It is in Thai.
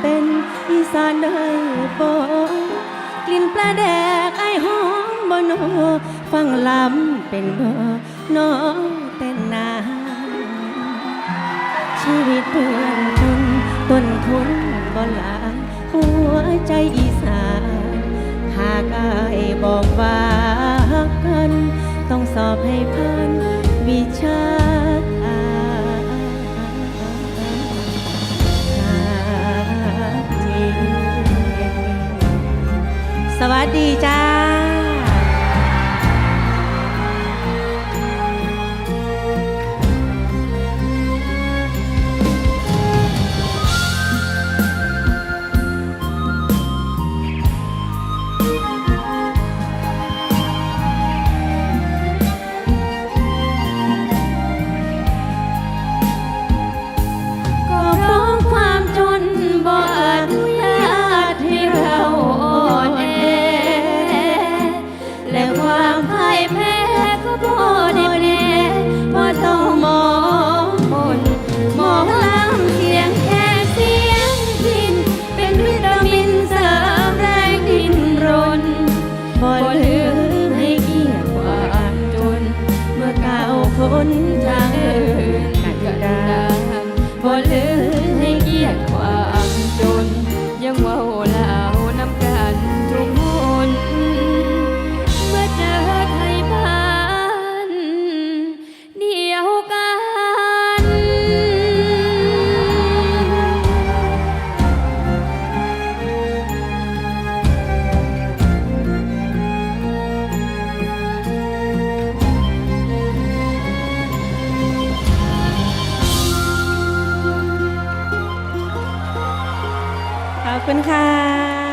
เป็นอีสานได้บ่กลิ่นปลาแดกไอหอมบ่นอฟังลำเป็นบ่น้องเต้นนาชีวิตเพื่อนคนต้นทุนบ่หลาหัวใจอีสานหากอายบอกว่าฮักกัน ต้องสอบให้ผ่าน สวัสดีจ้า แพ้ก็บ่ได้แพ้ว่าต้องมองมนมองล้ำเสียงแค่เสียงดิน เป็นวิตามินเสริมแรงดินรนบ่ลืมให้เกียรติความจน เมื่อก้าวพ้น คุณค่ะ